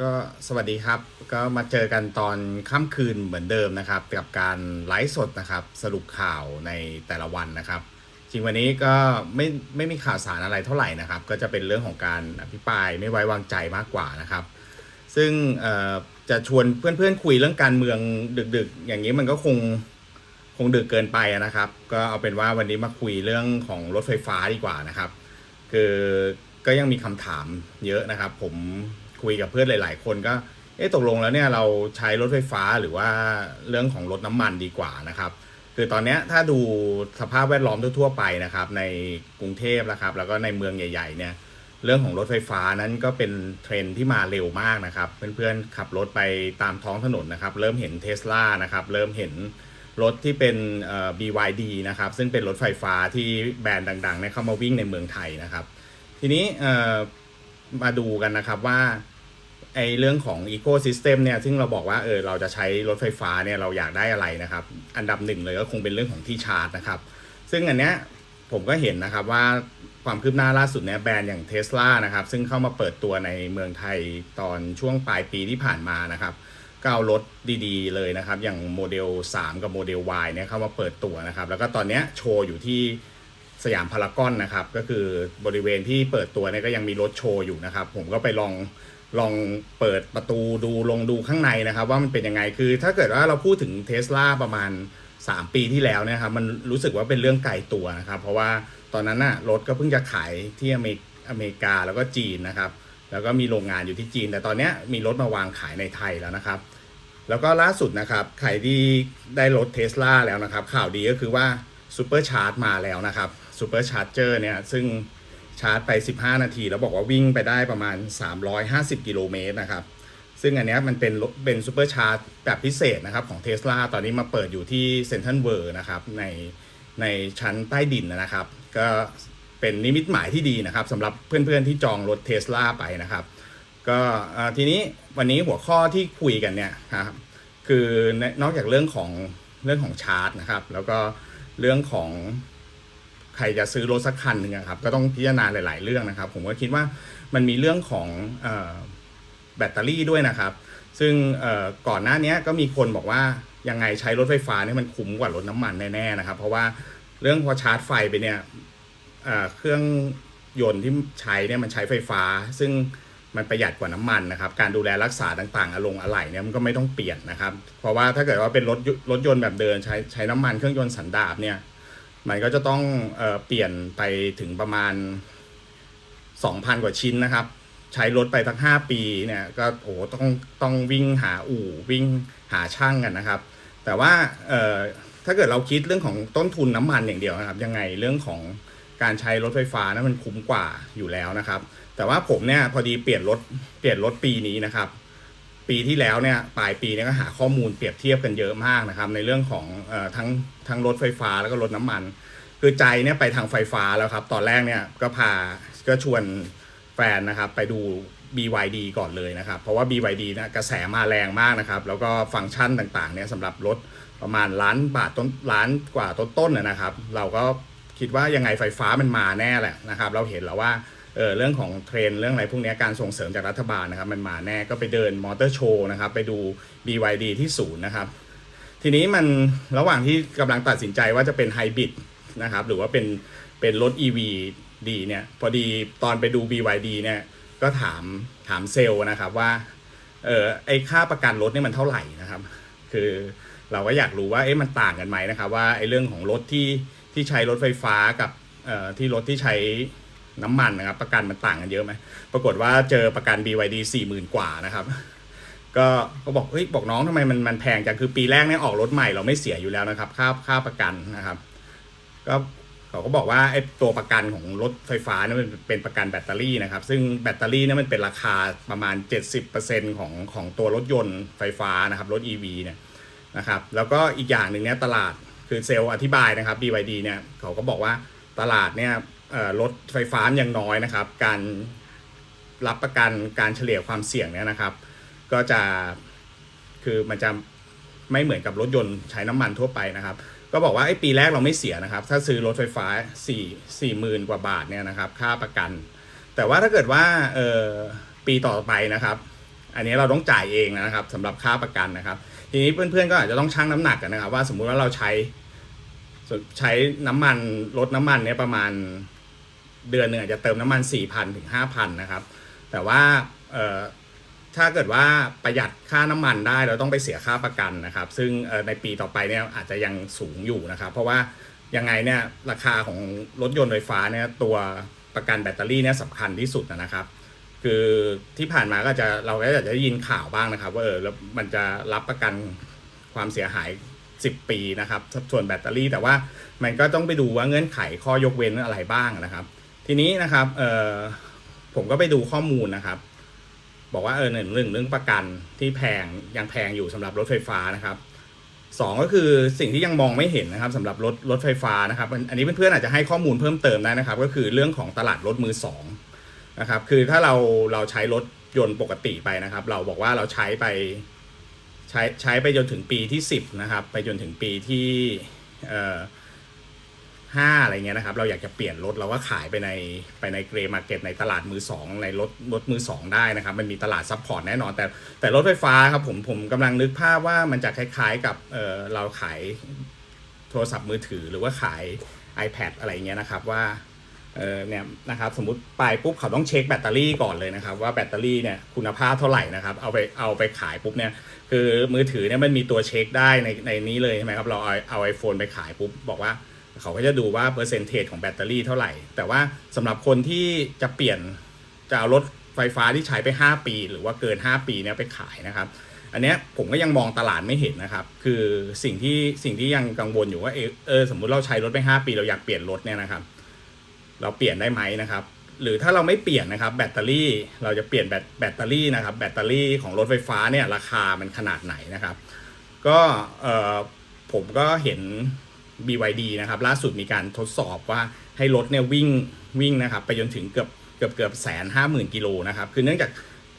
ก็สวัสดีครับ ก็มาเจอกันตอนค่ำคืนเหมือนเดิมนะครับ กับการไลฟ์สดนะครับ สรุปข่าวในแต่ละวันนะครับ จริงวันนี้ก็ไม่ไม่มีข่าวสารอะไรเท่าไหร่นะครับ ก็จะเป็นเรื่องของการอภิปรายไม่ไว้วางใจมากกว่านะครับ ซึ่งจะชวนเพื่อนๆคุยเรื่องการเมืองดึกๆ อย่างนี้มันก็คงคงดึกเกินไปนะครับ ก็เอาเป็นว่าวันนี้มาคุยเรื่องของรถไฟฟ้าดีกว่านะครับ คือก็ยังมีคำถามเยอะนะครับ ผม คุยกับเพื่อนหลาย ๆ คนก็ เอ๊ะตกลงแล้วเนี่ยเราใช้รถไฟฟ้าหรือว่าเรื่องของรถน้ำมันดีกว่านะครับ คือตอนนี้ถ้าดูสภาพแวดล้อมทั่วๆไปนะครับ ในกรุงเทพนะครับ แล้วก็ในเมืองใหญ่ ๆ เนี่ย เรื่องของรถไฟฟ้านั้นก็เป็นเทรนที่มาเร็วมากนะครับ เพื่อนๆขับรถไปตามท้องถนนนะครับ เริ่มเห็นเทสลานะครับ เริ่มเห็นรถที่เป็น BYD นะครับ ซึ่งเป็นรถไฟฟ้าที่แบรนด์ดังๆเนี่ยเข้ามาวิ่งในเมืองไทยนะครับ ทีนี้มาดูกันนะครับว่า ไอเรื่องของ Ecosystem เนี่ยซึ่งเราบอกว่าเออเราจะใช้รถไฟฟ้าเนี่ยเราอยากได้อะไรนะครับ อันดับหนึ่งเลยก็คงเป็นเรื่องของที่ชาร์จนะครับ ซึ่งอันเนี้ยผมก็เห็นนะครับว่าความคืบหน้าล่าสุดเนี่ยแบรนด์อย่างเท s l a นะครับซึ่งเข้ามาเปิดตัวในเมืองไทยตอนช่วงปลายปีที่ผ่านมานะครับก็เอารถดีๆ เลยนะครับ อย่างโมเดล 3 กับโมเดล Y เนี่ยเข้ามาเปิดตัวนะครับ แล้วก็ตอนเนี้ยโชว์อยู่ที่สยามพารากอนนะครับ ก็คือบริเวณที่เปิดตัวเนี่ยก็ยังมีรถโชว์อยู่นะครับ ผมก็ไปลอง ลองเปิดประตูดูลงดูข้างในนะครับว่ามันเป็นยังไงคือ ถ้าเกิดว่าเราพูดถึงเทสลาประมาณ 3 ปีที่แล้วนะครับมันรู้สึกว่าเป็นเรื่องไกลตัวนะครับ เพราะว่าตอนนั้นน่ะรถก็เพิ่งจะขายที่อเมริอเมริกาแล้วก็จีนนะครับ แล้วก็มีโรงงานอยู่ที่จีน แต่ตอนนี้มีรถมาวางขายในไทยแล้วนะครับ แล้วก็ล่าสุดนะครับใครที่ได้รถเทสลาแล้วนะครับ ข่าวดีก็คือว่าซูเปอร์ชาร์จมาแล้วนะครับซูเปอร์ชาร์เจอร์เนี่ยซึ่ง ชาร์จไป 15 นาที แล้วบอกว่าวิ่งไปได้ประมาณ 350 กิโลเมตรนะครับ ซึ่งอันนี้มันเป็นเป็นซูเปอร์ชาร์จแบบพิเศษนะครับของเท s l a ตอนนี้มาเปิดอยู่ที่เซนทรัลเวิร์นะครับในในชั้นใต้ดินนะครับ ก็เป็นนิมิตหมายที่ดีนะครับสำหรับเพื่อนๆที่จองรถเท s l a ไปนะครับก็ทีนี้วันนี้หัวข้อที่คุยกันเนี่ยนะครับคือนอกจากเรื่องของเรื่องของชาร์จนะครับ แล้วก็เรื่องของ ใครจะซื้อรถสักคันหนึ่งครับก็ต้องพิจารณาหลาย ๆ เรื่องนะครับ ผมก็คิดว่ามันมีเรื่องของอแบตเตอรี่ด้วยนะครับ ซึ่งก่อนหน้านี้ก็มีคนบอกว่ายังไงใช้รถไฟฟ้าเนี่ยมันคุ้มกว่ารถน้ำมันแน่ ๆ นะครับ เพราะว่าเรื่องพอชาร์จไฟไปเนี่ยเเครื่องยนต์ที่ใช้เนี่ยมันใช้ไฟฟ้า ซึ่งมันประหยัดกว่าน้ำมันนะครับ การดูแลรักษาต่างๆอารมณ์อะไหล่เนี่ยมันก็ไม่ต้องเปลี่ยนนะครับ เพราะว่าถ้าเกิดว่าเป็นรถรถยนต์แบบเดินใช้ใช้น้ำมันเครื่องยนต์สันดาปเนี่ย มันก็จะต้องเออเปลี่ยนไปถึงประมาณ 2,000 กว่าชิ้นนะครับ ใช้รถไปทั้ง5ปีเนี่ยก็โอ้โหต้องต้องวิ่งหาอู่วิ่งหาช่างกันนะครับ แต่ว่าเออถ้าเกิดเราคิดเรื่องของต้นทุนน้ำมันอย่างเดียวนะครับ ยังไงเรื่องของการใช้รถไฟฟ้านะมันคุ้มกว่าอยู่แล้วนะครับ แต่ว่าผมเนี่ยพอดีเปลี่ยนรถเปลี่ยนรถปีนี้นะครับ ปีที่แล้วเนี่ยปลายปีเนี่ยก็หาข้อมูลเปรียบเทียบกันเยอะมากนะครับ ในเรื่องของอทั้งทั้งรถไฟฟ้าแล้วก็รถน้ำมัน คือใจเนี่ยไปทางไฟฟ้าแล้วครับ ตอนแรกเนี่ยก็พาก็ชวนแฟนนะครับไปดู BYD ก่อนเลยนะครับ เพราะว่า BYD นะกระแสมาแรงมากนะครับ แล้วก็ฟังก์ชันต่างๆเนี่ยสำหรับรถประมาณล้านบาทต้นล้านกว่าต้นๆนนะครับ เราก็คิดว่ายังไงไฟฟ้ามันมาแน่แหละนะครับ เราเห็นแล้วว่า เออเรื่องของเทรนเรื่องอะไรพวกนี้การส่งเสริมจากรัฐบาลนะครับ มันมาแน่ก็ไปเดินมอเตอร์โชว์นะครับ ไปดู BYD ที่ศูนย์นะครับ ทีนี้มันระหว่างที่กำลังตัดสินใจว่าจะเป็นไฮบริดนะครับ หรือว่าเป็นเป็นรถ EV ดีเนี่ย พอดีตอนไปดู BYD เนี่ย ก็ถามถามเซลล์นะครับว่า เออไอค่าประกันรถเนี่ยมันเท่าไหร่นะครับ คือเราก็อยากรู้ว่าเอ๊ะมันต่างกันไหมนะครับ ว่าไอเรื่องของรถที่ที่ใช้รถไฟฟ้ากับเอ่อที่รถที่ใช้ น้ำมันนะครับ ประกันมันต่างกันเยอะไหมปรากฏว่าเจอประกัน BYD สี่หมื่นกว่านะครับก็ก็บอกเฮ้ยบอกน้องทำไมมันมันแพงจังคือปีแรกเนี่ยออกรถใหม่เราไม่เสียอยู่แล้วนะครับ ค่าค่าประกันนะครับ ก็เขาก็บอกว่าไอ้ตัวประกันของรถไฟฟ้านี่มันเป็นประกันแบตเตอรี่นะครับ ซึ่งแบตเตอรี่นี่มันเป็นราคาประมาณ 70%ของของตัวรถยนต์ไฟฟ้านะครับ รถ EV เนี่ยนะครับ แล้วก็อีกอย่างหนึ่งเนี่ยตลาดคือเซลล์อธิบายนะครับ BYD เนี่ยเขาก็บอกว่าตลาดเนี่ย รถไฟฟ้ายังน้อยนะครับ การรับประกันการเฉลี่ยความเสี่ยงเนี่ยนะครับ ก็จะคือมันจะไม่เหมือนกับรถยนต์ใช้น้ำมันทั่วไปนะครับ ก็บอกว่าไอ้ปีแรกเราไม่เสียนะครับ ถ้าซื้อรถไฟฟ้า4 4หมื่นกว่าบาทเนี่ยนะครับ ค่าประกัน แต่ว่าถ้าเกิดว่าเออปีต่อไปนะครับ อันนี้เราต้องจ่ายเองนะครับสำหรับค่าประกันนะครับ ทีนี้เพื่อนๆก็อาจจะต้องชั่งน้ำหนักกันนะครับ ว่าสมมุติว่าเราใช้ใช้น้ำมันรถน้ำมันเนี่ยประมาณ เดือนหนึ่งอาจจะเติมน้ำมัน 4 0 0 0 ถึง 5,000 นะครับ แต่ว่าถ้าเกิดว่าประหยัดค่าน้ำมันได้เราต้องไปเสียค่าประกันนะครับ ซึ่งในปีต่อไปเนี่ยอาจจะยังสูงอยู่นะครับ เพราะว่ายังไงเนี่ยราคาของรถยนต์ไฟฟ้าเนี่ยตัวประกันแบตเตอรี่เนี่ยสำคัญที่สุดนะครับ คือที่ผ่านมาก็จะเราก็จะได้ยินข่าวบ้างนะครับ ว่าเออแล้วมันจะรับประกันความเสียหาย 10 ปีนะครับส่วนแบตเตอรี่แต่ว่ามันก็ต้องไปดูว่าเงื่อนไขข้อยกเว้นอะไรบ้างนะครับ ทีนี้นะครับเออผมก็ไปดูข้อมูลนะครับ บอกว่าเออหนึ่งเรื่องเรื่องประกันที่แพงยังแพงอยู่สำหรับรถไฟฟ้านะครับสองก็คือสิ่งที่ยังมองไม่เห็นนะครับสำหรับรถรถไฟฟ้านะครับ อันนี้เพื่อนๆอาจจะให้ข้อมูลเพิ่มเติมได้นะครับ ก็คือเรื่องของตลาดรถมือสองนะครับ คือถ้าเราเราใช้รถยนต์ปกติไปนะครับ เราบอกว่าเราใช้ไปใช้ใช้ไปจนถึงปีที่สิบนะครับ ไปจนถึงปีที่เอ่อ ห้าอะไรเงี้ยนะครับเราอยากจะเปลี่ยนรถเราก็ขายไปในไปในเกรมาร์เก็ตในตลาดมือสองในรถรถมือสองได้นะครับ มันมีตลาดซัพพอร์ตแน่นอน แต่แต่รถไฟฟ้าครับผมผมกำลังนึกภาพว่ามันจะคล้ายๆกับเออเราขายโทรศัพท์มือถือหรือว่าขาย iPad อะไรเงี้ยนะครับว่าเออเนี่ยนะครับสมมติไปปุ๊บเขาต้องเช็คแบตเตอรี่ก่อนเลยนะครับว่าแบตเตอรี่เนี่ยคุณภาพเท่าไหร่นะครับเอาไปเอาไปขายปุ๊บเนี่ยคือมือถือเนี่ยมันมีตัวเช็คได้ในในนี้เลยใช่ไหมครับเราเอาเอาไอโฟนไปขายปุ๊บบอกว่า เขาก็จะดูว่าเปอร์เซนเทจของแบตเตอรี่เท่าไหร่ แต่ว่าสำหรับคนที่จะเปลี่ยนจะเอารถไฟฟ้าที่ใช้ไป 5 ปี หรือว่าเกิน 5 ปีเนี่ยไปขายนะครับ อันเนี้ยผมก็ยังมองตลาดไม่เห็นนะครับ คือสิ่งที่สิ่งที่ยังกังวลอยู่ว่าเออเอสมมุติเราใช้รถไป 5 ปี เราอยากเปลี่ยนรถเนี่ยนะครับ เราเปลี่ยนได้ไหมนะครับหรือถ้าเราไม่เปลี่ยนนะครับแบตเตอรี่เราจะเปลี่ยนแบตแบตเตอรี่นะครับแบตเตอรี่ของรถไฟฟ้าเนี่ยราคามันขนาดไหนนะครับ ก็เออผมก็เห็น BYD นะครับล่าสุดมีการทดสอบว่าให้รถเนี่ยวิ่งวิ่งนะครับไปจนถึงเกือบเกือบเกือบแสนห้าหมื่นกิโลนะครับคือเนื่องจาก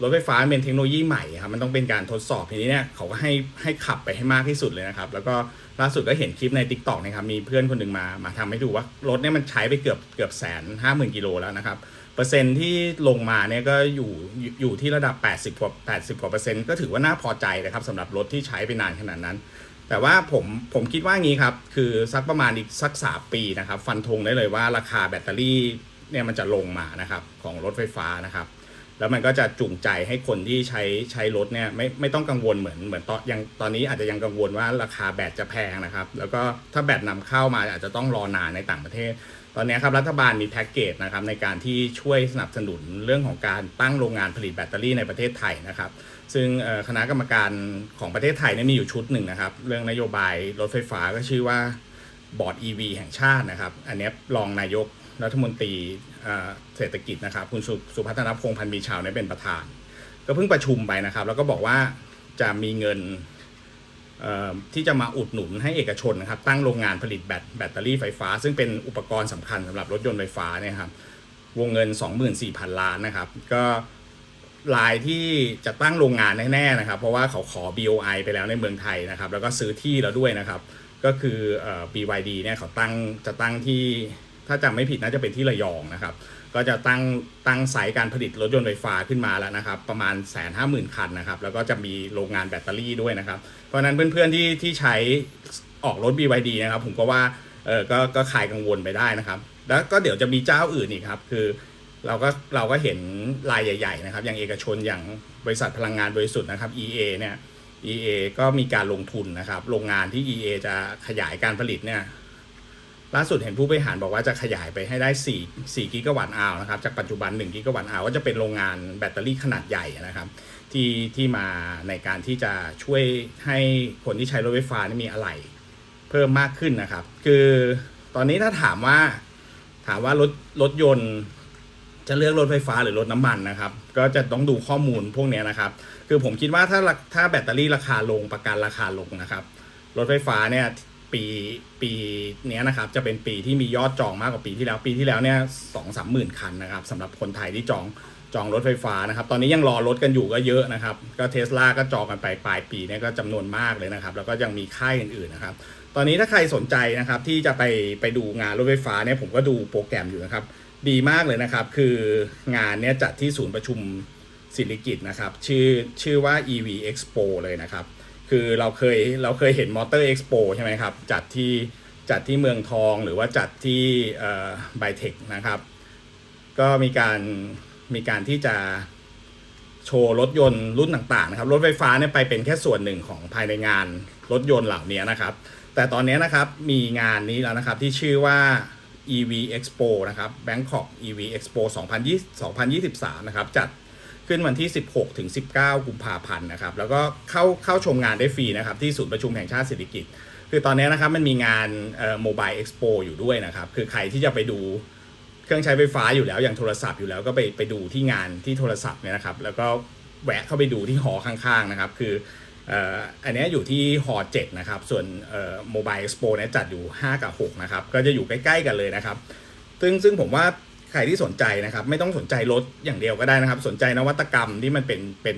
รถไฟฟ้าเป็นเทคโนโลยีใหม่ครับมันต้องเป็นการทดสอบทีนี้เนี่ยเขาก็ให้ให้ขับไปให้มากที่สุดเลยนะครับ แล้วก็ล่าสุดก็เห็นคลิปใน t ิ k t o k นะครับมีเพื่อนคนหนึ่งมามาทำให้ดูว่ารถเนี่ยมันใช้ไปเกือบเกือบแสนห้าหมื่นกิโลแล้วนะครับเปอร์เซ็นที่ลงมาเนี่ยก็อยู่อยู่อยู่ที่ระดับ 80กว่า80กว่าเปอร์เซ็นต์ก็ถือว่าน่าพอใจนะครับสำหรับรถที่ใช้ไปนานขนาดนั้น แต่ว่าผมผมคิดว่างี้ครับ คือสักประมาณอีกสักสามปีนะครับ ฟันธงได้เลยว่าราคาแบตเตอรี่เนี่ยมันจะลงมานะครับของรถไฟฟ้านะครับ แล้วมันก็จะจูงใจให้คนที่ใช้ใช้รถเนี่ยไม่ไม่ต้องกังวลเหมือนเหมือนตอนยังตอนนี้อาจจะยังกังวลว่าราคาแบตจะแพงนะครับ แล้วก็ถ้าแบตนำเข้ามาอาจจะต้องรอนานในต่างประเทศ ตอนนี้ครับรัฐบาลมีแพ็กเกจนะครับในการที่ช่วยสนับสนุนเรื่องของการตั้งโรงงานผลิตแบตเตอรี่ในประเทศไทยนะครับ ซึ่งคณะกรรมการของประเทศไทยเนี่ยมีอยู่ชุดหนึ่งนะครับ เรื่องนโยบายรถไฟฟ้าก็ชื่อว่าบอร์ด EV แห่งชาตินะครับ อันนี้รองนายกรัฐมนตรีเศรษฐกิจนะครับ คุณสุพัฒนพงษ์พันธ์มีชาวเนี่ยเป็นประธาน ก็เพิ่งประชุมไปนะครับ แล้วก็บอกว่าจะมีเงินที่จะมาอุดหนุนให้เอกชนนะครับ ตั้งโรงงานผลิตแบตแบตเตอรี่ไฟฟ้า ซึ่งเป็นอุปกรณ์สำคัญสำหรับรถยนต์ไฟฟ้าเนี่ยครับวงเงิน 24,000 ล้านนะครับ ก็ รายที่จะตั้งโรงงานแน่ๆนะครับ เพราะว่าเขาขอ BOI ไปแล้วในเมืองไทยนะครับ แล้วก็ซื้อที่แล้วด้วยนะครับ ก็คือเอ่อ BYD เนี่ยเขาตั้งจะตั้งที่ถ้าจำไม่ผิดน่าจะเป็นที่ระยองนะครับ ก็จะตั้งตั้งสายการผลิตรถยนต์ไฟฟ้าขึ้นมาแล้วนะครับ ประมาณแสนห้าหมื่นคันนะครับ แล้วก็จะมีโรงงานแบตเตอรี่ด้วยนะครับ เพราะฉะนั้นเพื่อนๆที่ที่ใช้ออกรถ BYD นะครับ ผมก็ว่าเออก็ก็คลายกังวลไปได้นะครับ แล้วก็เดี๋ยวจะมีเจ้าอื่นอีกครับ คือ เราก็เราก็เห็นรายใหญ่ ๆ นะครับ อย่างเอกชนอย่างบริษัทพลังงานบริสุทธิ์นะครับ EA เนี่ย EA ก็มีการลงทุนนะครับ โรงงานที่ EA จะขยายการผลิตเนี่ยล่าสุดเห็นผู้บริหารบอกว่าจะขยายไปให้ได้ 4 4กิกะวัตต์อาวนะครับ จากปัจจุบัน 1กิกะวัตต์อาวก็จะเป็นโรงงานแบตเตอรี่ขนาดใหญ่นะครับ ที่ที่มาในการที่จะช่วยให้คนที่ใช้รถไฟฟ้านี่มีอะไรเพิ่มมากขึ้นนะครับ คือตอนนี้ถ้าถามว่าถามว่ารถรถยนต์ จะเลือกรถไฟฟ้าหรือรถน้ำมันนะครับ ก็จะต้องดูข้อมูลพวกนี้นะครับ คือผมคิดว่าถ้าถ้าแบตเตอรี่ราคาลงประกันราคาลงนะครับ รถไฟฟ้าเนี่ยปีปีนี้นะครับจะเป็นปีที่มียอดจองมากกว่าปีที่แล้วปีที่แล้วเนี่ยสองสามหมื่นคันนะครับสำหรับคนไทยที่จองจองรถไฟฟ้านะครับ ตอนนี้ยังรอรถกันอยู่ก็เยอะนะครับ ก็เทสลาก็จองกันไปปลายปีเนี่ยก็จำนวนมากเลยนะครับ แล้วก็ยังมีค่ายอื่นๆนะครับ ตอนนี้ถ้าใครสนใจนะครับที่จะไปไปดูงานรถไฟฟ้าเนี่ยผมก็ดูโปรแกรมอยู่นะครับ ดีมากเลยนะครับ คืองานเนี้ยจัดที่ศูนย์ประชุมสิริกิตนะครับ ชื่อชื่อว่า EV Expo เลยนะครับ คือเราเคยเราเคยเห็นมอเตอร์เอ็กซ์โปใช่ไหมครับ จัดที่จัดที่เมืองทองหรือว่าจัดที่ไบเทคนะครับ ก็มีการมีการที่จะโชว์รถยนต์รุ่นต่างๆนะครับ รถไฟฟ้าเนี่ยไปเป็นแค่ส่วนหนึ่งของภายในงานรถยนต์เหล่านี้นะครับ แต่ตอนนี้นะครับมีงานนี้แล้วนะครับที่ชื่อว่า EV Expo นะครับ Bangkok EV Expo 2020 2023 นะครับ จัดขึ้นวันที่ 16 ถึง 19 กุมภาพันธ์นะครับ แล้วก็เข้าเข้าชมงานได้ฟรีนะครับ ที่ศูนย์ประชุมแห่งชาติเศรษฐกิจ คือตอนนี้นะครับ มันมีงานโมบายเอ็กซ์โปอยู่ด้วยนะครับ คือใครที่จะไปดูเครื่องใช้ไฟฟ้าอยู่แล้ว อย่างโทรศัพท์อยู่แล้วก็ไปไปดูที่งานที่โทรศัพท์เนี่ยนะครับ แล้วก็แวะเข้าไปดูที่หอข้างๆนะครับ คือเอ่อ อันนี้อยู่ที่หอ7นะครับ ส่วนโมบายเอ็กซ์โปเนี่ยจัดอยู่ 5 กับ 6 นะครับ ก็จะอยู่ใกล้ ๆ กันเลยนะครับ ซึ่งซึ่งผมว่าใครที่สนใจนะครับ ไม่ต้องสนใจรถอย่างเดียวก็ได้นะครับ สนใจนวัตกรรมที่มันเป็นเป็น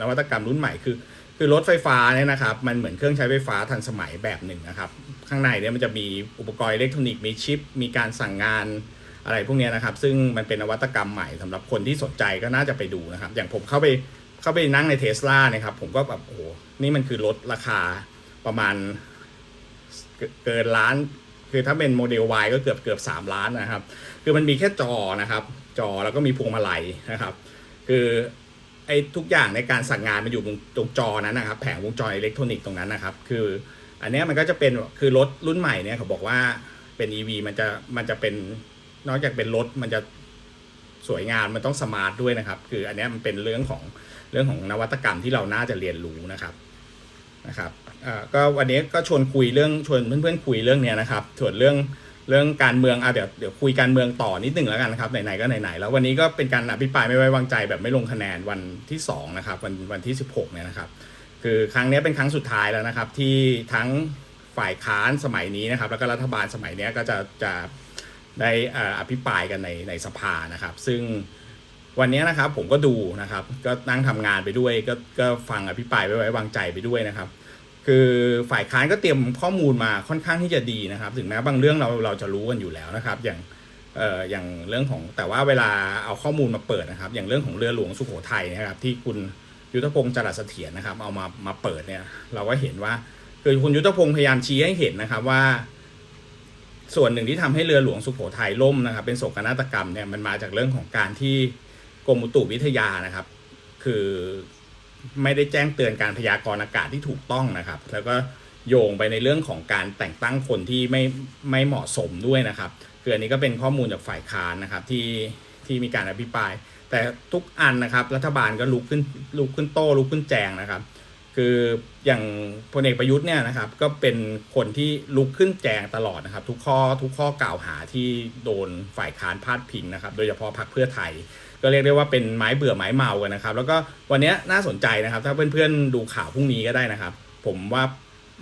นวัตกรรมรุ่นใหม่คือคือรถไฟฟ้าเนี่ยนะครับ มันเหมือนเครื่องใช้ไฟฟ้าทันสมัยแบบหนึ่งนะครับ ข้างในเนี่ยมันจะมีอุปกรณ์อิเล็กทรอนิกส์มีชิป มีการสั่งงานอะไรพวกนี้นะครับ ซึ่งมันเป็นนวัตกรรมใหม่สำหรับคนที่สนใจก็น่าจะไปดูนะครับ อย่างผมเข้าไป เข้าไปนั่งในเทสลานะครับ ผมก็แบบโอ้โหนี่มันคือรถราคาประมาณเกินล้าน คือถ้าเป็นโมเดล Y ก็เกือบเกือบสามล้านนะครับ คือมันมีแค่จอนะครับ จอแล้วก็มีพวงมาลัยนะครับ คือไอ้ทุกอย่างในการสั่งงานมันอยู่ตรงจอนั้นนะครับ แผงวงจรอิเล็กทรอนิกส์ตรงนั้นนะครับ คืออันนี้มันก็จะเป็นคือรถรุ่นใหม่เนี่ยเขาบอกว่าเป็น EV มันจะมันจะเป็นนอกจากเป็นรถมันจะสวยงามมันต้องสมาร์ทด้วยนะครับ คืออันนี้มันเป็นเรื่องของ เรื่องของนวัตกรรมที่เราน่าจะเรียนรู้นะครับนะครับก็วันนี้ก็ชวนคุยเรื่องชวนเพื่อนๆคุยเรื่องเนี้ยนะครับส่วนเรื่องเรื่องการเมืองอะเดี๋ยวเดี๋ยวคุยการเมืองต่อนิดหนึ่งแล้วกันนะครับไหนๆก็ไหนๆแล้ววันนี้ก็เป็นการอภิปรายไม่ไว้วางใจแบบไม่ลงคะแนนวันที่2นะครับวันวันที่ 16เนี่ยนะครับ คือครั้งนี้เป็นครั้งสุดท้ายแล้วนะครับ ที่ทั้งฝ่ายค้านสมัยนี้นะครับ แล้วก็รัฐบาลสมัยนี้ก็จะจะได้อภิปรายกันในในสภานะครับ ซึ่ง วันนี้นะครับผมก็ดูนะครับ ก็นั่งทำงานไปด้วย ก็ก็ฟังอภิปรายไม่ไว้วางใจไปด้วยนะครับ คือฝ่ายค้านก็เตรียมข้อมูลมาค่อนข้างที่จะดีนะครับ ถึงแม้บางเรื่องเราเราจะรู้กันอยู่แล้วนะครับ อย่างเอ่ออย่างเรื่องของแต่ว่าเวลาเอาข้อมูลมาเปิดนะครับ อย่างเรื่องของเรือหลวงสุโขทัยนะครับ ที่คุณยุทธพงศ์จรัสเสถียรนะครับ เอามามาเปิดเนี่ย เราก็เห็นว่าคือคุณยุทธพงศ์พยายามชี้ให้เห็นนะครับว่า ส่วนหนึ่งที่ทำให้เรือหลวงสุโขทัยล่มนะครับ เป็นโศกนาฏกรรมเนี่ยมันมาจากเรื่องของการที่ กรมอุตุวิทยานะครับ คือไม่ได้แจ้งเตือนการพยากรณ์อากาศที่ถูกต้องนะครับ แล้วก็โยงไปในเรื่องของการแต่งตั้งคนที่ไม่ไม่เหมาะสมด้วยนะครับคืออันนี้ก็เป็นข้อมูลจากฝ่ายค้านนะครับที่ที่มีการอภิปราย แต่ทุกอันนะครับ รัฐบาลก็ลุกขึ้นลุกขึ้นโต้ลุกขึ้นแจงนะครับ คืออย่างพลเอกประยุทธ์เนี่ยนะครับ ก็เป็นคนที่ลุกขึ้นแจงตลอดนะครับ ทุกข้อทุกข้อกล่าวหาที่โดนฝ่ายค้านพาดพิงนะครับ โดยเฉพาะพรรคเพื่อไทย ก็เรียกได้ว่าเป็นไม้เบื่อไม้เมากันนะครับ แล้วก็วันนี้น่าสนใจนะครับ ถ้าเพื่อนๆดูข่าวพรุ่งนี้ก็ได้นะครับ ผมว่า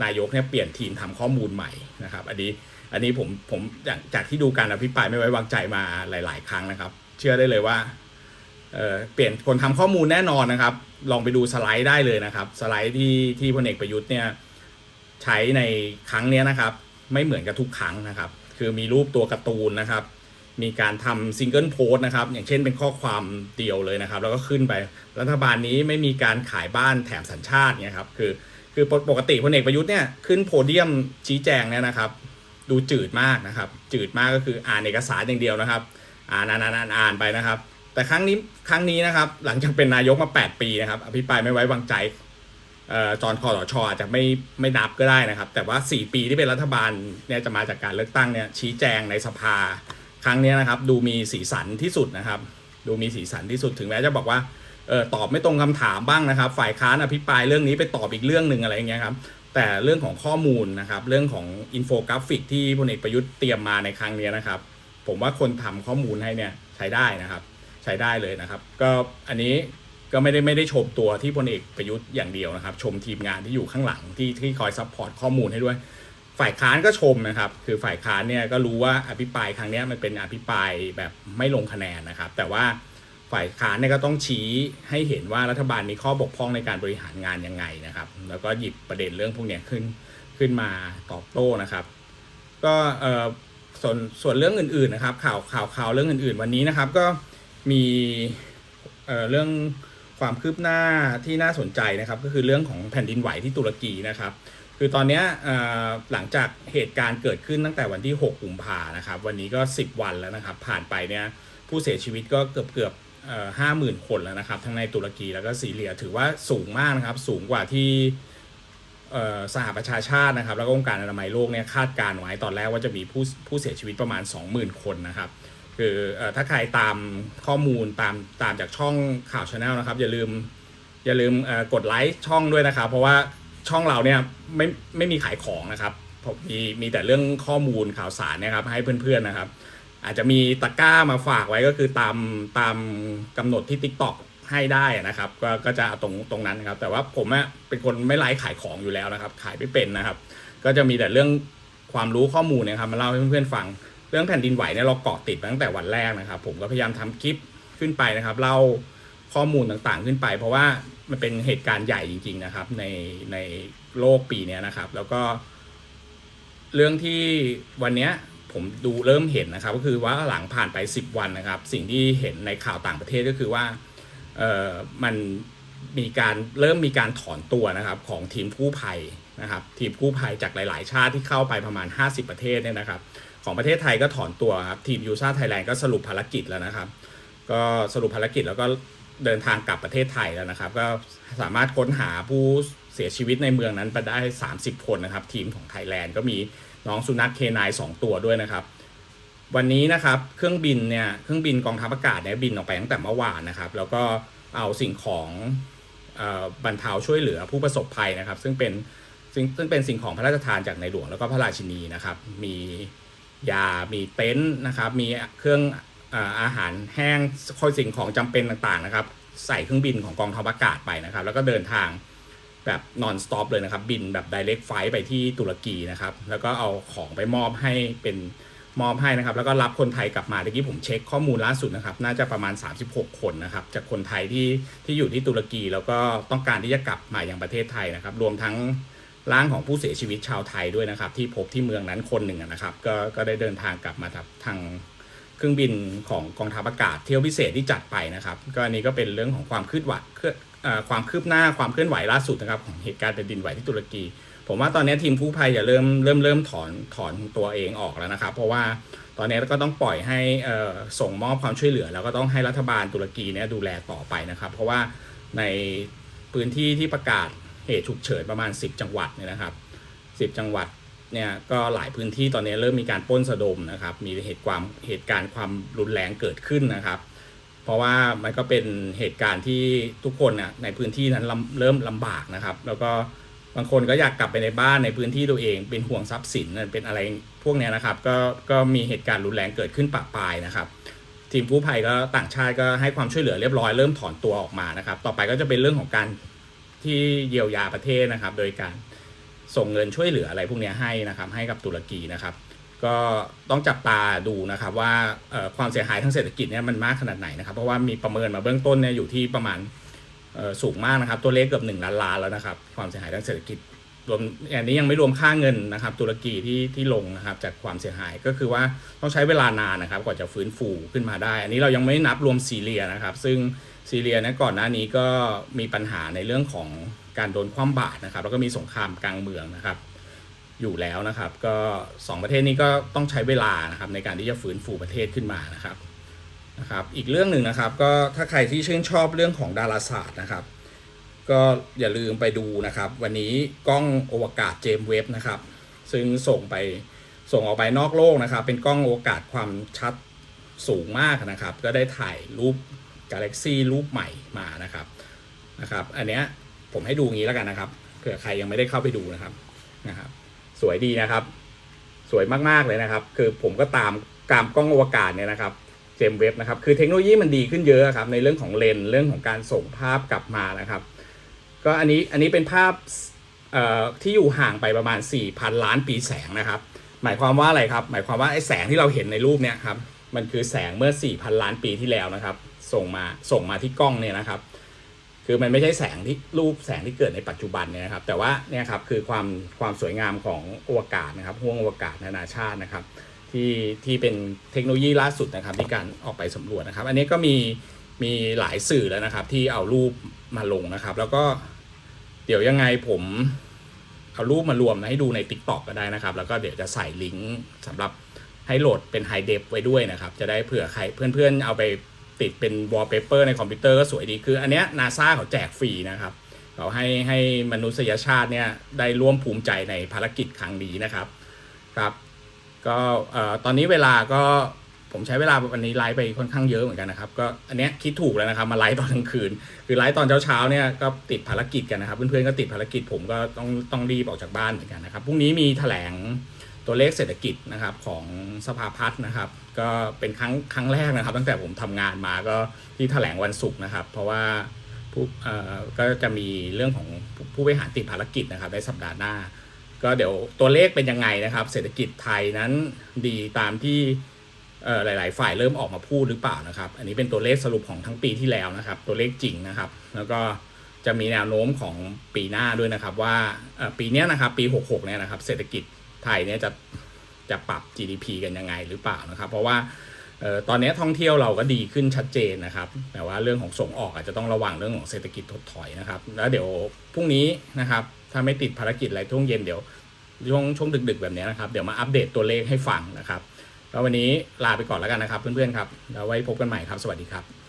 นายกเนี่ยเปลี่ยนทีมทำข้อมูลใหม่นะครับ อันนี้อันนี้ผมผมจากจากที่ดูการอภิปรายไม่ไว้วางใจมาหลาย ๆ ครั้งนะครับ เชื่อได้เลยว่าเอ่อเปลี่ยนคนทำข้อมูลแน่นอนนะครับ ลองไปดูสไลด์ได้เลยนะครับ สไลด์ที่ที่พลเอกประยุทธ์เนี่ยใช้ในครั้งนี้นะครับ ไม่เหมือนกับทุกครั้งนะครับ คือมีรูปตัวการ์ตูนนะครับ มีการทำซิงเกิลโพสต์นะครับ อย่างเช่นเป็นข้อความเดียวเลยนะครับ แล้วก็ขึ้นไป รัฐบาลนี้ไม่มีการขายบ้านแถมสัญชาติเนี่ยครับคือคือปกติพลเอกประยุทธ์เนี่ยขึ้นโพเดียมชี้แจงเนี่ยนะครับ ดูจืดมากนะครับ จืดมากก็คืออ่านเอกสารอย่างเดียวนะครับ อ่านอ่านอ่านอ่านานไปนะครับ แต่ครั้งนี้ครั้งนี้นะครับ หลังจากเป็นนายกมา 8 ปีนะครับ อภิปรายไม่ไว้วางใจเอ่อจอนคอสชอาจจะไม่ไม่นับก็ได้นะครับ แต่ว่า 4 ปีที่เป็นรัฐบาลเนี่ยจะมาจากการเลือกตั้งเนี่ยชี้แจงในสภา ครั้งนี้นะครับดูมีสีสันที่สุดนะครับ ดูมีสีสันที่สุดถึงแม้จะบอกว่าเออตอบไม่ตรงคำถามบ้างนะครับ ฝ่ายค้านอภิปรายเรื่องนี้ไปตอบอีกเรื่องหนึ่งอะไรอย่างเงี้ยครับแต่เรื่องของข้อมูลนะครับเรื่องของอินโฟกราฟิกที่พลเอกประยุทธ์เตรียมมาในครั้งนี้นะครับ ผมว่าคนทำข้อมูลให้เนี่ยใช้ได้นะครับ ใช้ได้เลยนะครับ ก็อันนี้ก็ไม่ได้ไม่ได้ชมตัวที่พลเอกประยุทธ์อย่างเดียวนะครับ ชมทีมงานที่อยู่ข้างหลังที่ที่คอยซัพพอร์ตข้อมูลให้ด้วย ฝ่ายค้านก็ชมนะครับ คือฝ่ายค้านเนี่ยก็รู้ว่าอภิปรายครั้งนี้มันเป็นอภิปรายแบบไม่ลงคะแนนนะครับ แต่ว่าฝ่ายค้านเนี่ยก็ต้องชี้ให้เห็นว่ารัฐบาลมีข้อบกพร่องในการบริหารงานยังไงนะครับ แล้วก็หยิบประเด็นเรื่องพวกนี้ขึ้นขึ้นมาตอบโต้นะครับ ก็เออส่วนส่วนเรื่องอื่นๆนะครับ ข่าวข่าวข่าวเรื่องอื่นๆ วันนี้นะครับก็มีเออเรื่องความคืบหน้าที่น่าสนใจนะครับ ก็คือเรื่องของแผ่นดินไหวที่ตุรกีนะครับ คือตอนนี้หลังจากเหตุการณ์เกิดขึ้นตั้งแต่วันที่ 6 กุมภานะครับ วันนี้ก็ 10 วันแล้วนะครับ ผ่านไปเนี่ยผู้เสียชีวิตก็เกือบเกือบห้าหมื่นคนแล้วนะครับ ทั้งในตุรกีแล้วก็ซีเรียถือว่าสูงมากนะครับ สูงกว่าที่สหประชาชาตินะครับ แล้วก็องค์การอนามัยโลกเนี่ยคาดการณ์ไว้ตอนแรกว่าจะมีผู้ผู้เสียชีวิตประมาณ 20,000 คนนะครับ คือถ้าใครตามข้อมูลตามตามจากช่องข่าวชาแนลนะครับ อย่าลืมอย่าลืมกดไลค์ช่องด้วยนะครับ เพราะว่า ช่องเราเนี่ยไม่ไม่มีขายของนะครับผมมีมีแต่เรื่องข้อมูลข่าวสารเนะครับให้เพื่อนๆนะครับ อาจจะมีตะกร้ามาฝากไว้ก็คือตามตามกำหนดที่ Tik t o อกให้ได้นะครับ ก็ก็จะเอาตรงตรงนั้นนครับ แต่ว่าผมอะเป็นคนไม่ไลฟ์ขายของอยู่แล้วนะครับ ขายไม่เป็นนะครับ ก็จะมีแต่เรื่องความรู้ข้อมูลนะครับมาเล่าให้เพื่อนๆฟัง เรื่องแผ่นดินไหวเนี่ยเราเกาะติดมาตั้งแต่วันแรกนะครับ ผมก็พยายามทำคลิปขึ้นไปนะครับเล่าข้อมูลต่างๆขึ้นไป เพราะว่า มันเป็นเหตุการณ์ใหญ่จริง ๆนะครับ ในในโลกปีนี้นะครับ แล้วก็ เรื่องที่วันนี้ผมดูเริ่มเห็นนะครับ ก็คือว่าหลังผ่านไป 10 วันนะครับ สิ่งที่เห็นในข่าวต่างประเทศก็คือว่าเออมันมีการเริ่มมีการถอนตัวนะครับ ของทีมกู้ภัยนะครับ ทีมกู้ภัยจากหลาย ๆ ชาติที่เข้าไปประมาณ 50 ประเทศเนี่ยนะครับ ของประเทศไทยก็ถอนตัวครับทีมยูซ่าไทยแลนด์ก็สรุปภารกิจแล้วนะครับ ก็สรุปภารกิจแล้วก็ เดินทางกลับประเทศไทยแล้วนะครับ ก็สามารถค้นหาผู้เสียชีวิตในเมืองนั้นไปได้ 30 คนนะครับ ทีมของไทยแลนด์ก็มีน้องสุนัขเคนายสองตัวด้วยนะครับ วันนี้นะครับเครื่องบินเนี่ยเครื่องบินกองทัพอากาศเนี่ยบินออกไปตั้งแต่เมื่อวานนะครับ แล้วก็เอาสิ่งของออบรรเทาช่วยเหลือผู้ประสบภัยนะครับ ซึ่งเป็นซึ่งซึ่งเป็นสิ่งของพระราชทานจากในหลวงแล้วก็พระราชินีนะครับ มียา มีเต็นท์นะครับ มีเครื่อง อาหารแห้งคอยสิ่งของจำเป็นต่างๆนะครับ ใส่เครื่องบินของกองทัพอากาศไปนะครับ แล้วก็เดินทางแบบนอนสต็อปเลยนะครับ บินแบบ direct flight ไปที่ตุรกีนะครับ แล้วก็เอาของไปมอบให้เป็นมอบให้นะครับ แล้วก็รับคนไทยกลับมาเมื่อกี้ผมเช็คข้อมูลล่าสุดนะครับ น่าจะประมาณ 36 คนนะครับ จากคนไทยที่ที่อยู่ที่ตุรกี แล้วก็ต้องการที่จะกลับมาอยังประเทศไทยนะครับ รวมทั้งร่างของผู้เสียชีวิตชาวไทยด้วยนะครับ ที่พบที่เมืองนั้นคนหนึ่งนะครับ ก็ก็ได้เดินทางกลับมาทาง เครื่องบินของกองทัพอากาศเที่ยวพิเศษที่จัดไปนะครับ ก็อันนี้ก็เป็นเรื่องของความคืบหวเคลื่อนความคืบหน้าความเคลื่อนไหวล่าสุดนะครับของเหตุการณ์แผ่นดินไหวที่ตุรกี ผมว่าตอนนี้ทีมกู้ภัยจะเริ่มเริ่มเริ่มถอนถอนตัวเองออกแล้วนะครับ เพราะว่าตอนนี้ก็ต้องปล่อยให้ส่งมอบความช่วยเหลือ แล้วก็ต้องให้รัฐบาลตุรกีเนี่ยดูแลต่อไปนะครับ เพราะว่าในพื้นที่ที่ประกาศเหตุฉุกเฉินประมาณ 10 จังหวัดเนี่ยนะครับ 10 จังหวัด เนี่ยก็หลายพื้นที่ตอนนี้เริ่มมีการปล้นสะดมนะครับ มีเหตุความเหตุการณ์ความรุนแรงเกิดขึ้นนะครับ เพราะว่ามันก็เป็นเหตุการณ์ที่ทุกคนน่ะในพื้นที่นั้นเริ่มลำบากนะครับ แล้วก็บางคนก็อยากกลับไปในบ้านในพื้นที่ตัวเอง เป็นห่วงทรัพย์สินเป็นอะไรพวกเนี้ยนะครับ ก็ก็มีเหตุการณ์รุนแรงเกิดขึ้นปะปายนะครับ ทีมกู้ภัยก็ต่างชาติก็ให้ความช่วยเหลือเรียบร้อยเริ่มถอนตัวออกมานะครับ ต่อไปก็จะเป็นเรื่องของการที่เยียวยาประเทศนะครับ โดยการ ส่งเงินช่วยเหลืออะไรพวกนี้ให้นะครับให้กับตุรกีนะครับ ก็ต้องจับตาดูนะครับว่าความเสียหายทางเศรษฐกิจเนี่ยมันมากขนาดไหนนะครับ เพราะว่ามีประเมินมาเบื้องต้นเนี่ยอยู่ที่ประมาณสูงมากนะครับ ตัวเลขเกือบหนึ่งล้านล้านแล้วนะครับ ความเสียหายทางเศรษฐกิจรวมอันนี้ยังไม่รวมค่าเงินนะครับ ตุรกีที่ที่ลงนะครับจากความเสียหายก็คือว่าต้องใช้เวลานานนะครับกว่าจะฟื้นฟูขึ้นมาได้ อันนี้เรายังไม่นับรวมซีเรียนะครับ ซึ่งซีเรียนะก่อนหน้านี้ก็มีปัญหาในเรื่องของ การโดนคว่ำบาตรนะครับ แล้วก็มีสงครามกลางเมืองนะครับ อยู่แล้วนะครับ ก็สองประเทศนี้ก็ต้องใช้เวลานะครับในการที่จะฟื้นฟูประเทศขึ้นมานะครับนะครับ อีกเรื่องหนึ่งนะครับก็ถ้าใครที่ชื่นชอบเรื่องของดาราศาสตร์นะครับ ก็อย่าลืมไปดูนะครับ วันนี้กล้องอวกาศเจมเว็บนะครับ ซึ่งส่งไปส่งออกไปนอกโลกนะครับ เป็นกล้องอวกาศความชัดสูงมากนะครับ ก็ได้ถ่ายรูปกาแล็กซีรูปใหม่มานะครับนะครับ อันเนี้ย ผมให้ดูงี้แล้วกันนะครับเผื่อใครยังไม่ได้เข้าไปดูนะครับนะครับ สวยดีนะครับ สวยมากๆเลยนะครับ คือผมก็ตามตามกล้องอวกาศเนี่ยนะครับเจมเว็บนะครับ คือเทคโนโลยีมันดีขึ้นเยอะครับ ในเรื่องของเลนส์เรื่องของการส่งภาพกลับมานะครับ ก็อันนี้อันนี้เป็นภาพที่อยู่ห่างไปประมาณ 4,000 ล้านปีแสงนะครับ หมายความว่าอะไรครับ หมายความว่าไอ้แสงที่เราเห็นในรูปเนี่ยครับ มันคือแสงเมื่อ 4,000 ล้านปีที่แล้วนะครับ ส่งมาส่งมาที่กล้องเนี่ยนะครับ คือมันไม่ใช่แสงที่รูปแสงที่เกิดในปัจจุบันเนี่ยนะครับ แต่ว่าเนี่ยครับคือความความสวยงามของอวกาศนะครับห้วงอวกาศนานาชาตินะครับ ที่ที่เป็นเทคโนโลยีล่าสุดนะครับที่การออกไปสำรวจนะครับ อันนี้ก็มีมีหลายสื่อแล้วนะครับ ที่เอารูปมาลงนะครับ แล้วก็เดี๋ยวยังไงผมเอารูปมารวมให้ดูใน Tik t o อกก็ได้นะครับ แล้วก็เดี๋ยวจะใส่ลิงก์สำหรับให้โหลดเป็นไฮเดฟไว้ด้วยนะครับ จะได้เผื่อใครเพื่อนๆเอาไป ติดเป็นวอลเปเปอร์ในคอมพิวเตอร์ก็สวยดีคืออันเนี้ยนาซาเขาแจกฟรีนะครับเขาให้ให้มนุษยชาติเนี่ยได้ร่วมภูมิใจในภารกิจครั้งนี้นะครับครับก็เอ่อตอนนี้เวลาก็ผมใช้เวลาวันนี้ไลฟ์ไปค่อนข้างเยอะเหมือนกันนะครับก็อันเนี้ยคิดถูกแล้วนะครับมาไลฟ์ตอนกลางคืน คือไลฟ์ตอนเช้าๆเนี่ยก็ติดภารกิจกันนะครับ เพื่อนๆก็ติดภารกิจผมก็ต้องต้องรีบออกจากบ้านเหมือนกันนะครับพรุ่งนี้มีแถลง ตัวเลขเศรษฐกิจนะครับของสภาพัฒน์นะครับ ก็เป็นครั้งครั้งแรกนะครับ ตั้งแต่ผมทำงานมาก็ที่แถลงวันศุกร์นะครับ เพราะว่าผู้เอ่อก็จะมีเรื่องของผู้บริหารติดภารกิจนะครับในสัปดาห์หน้า ก็เดี๋ยวตัวเลขเป็นยังไงนะครับ เศรษฐกิจไทยนั้นดีตามที่เอ่อหลาย ๆ ฝ่ายเริ่มออกมาพูดหรือเปล่านะครับ อันนี้เป็นตัวเลขสรุปของทั้งปีที่แล้วนะครับ ตัวเลขจริงนะครับ แล้วก็จะมีแนวโน้มของปีหน้าด้วยนะครับ ว่าปีนี้นะครับปี 66เนี่ยนะครับ เศรษฐกิจ ไทยเนี่ยจะจะปรับ GDP กันยังไงหรือเปล่านะครับ เพราะว่าเอ่อตอนนี้ท่องเที่ยวเราก็ดีขึ้นชัดเจนนะครับ แต่ว่าเรื่องของส่งออกอาจจะต้องระวังเรื่องของเศรษฐกิจถดถอยนะครับ แล้วเดี๋ยวพรุ่งนี้นะครับถ้าไม่ติดภารกิจอะไรช่วงเย็นเดี๋ยวช่วงช่วงดึก ๆ แบบนี้นะครับ เดี๋ยวมาอัปเดตตัวเลขให้ฟังนะครับแล้ววันนี้ลาไปก่อนแล้วกันนะครับ เพื่อนๆครับแล้วไว้พบกันใหม่ครับ สวัสดีครับ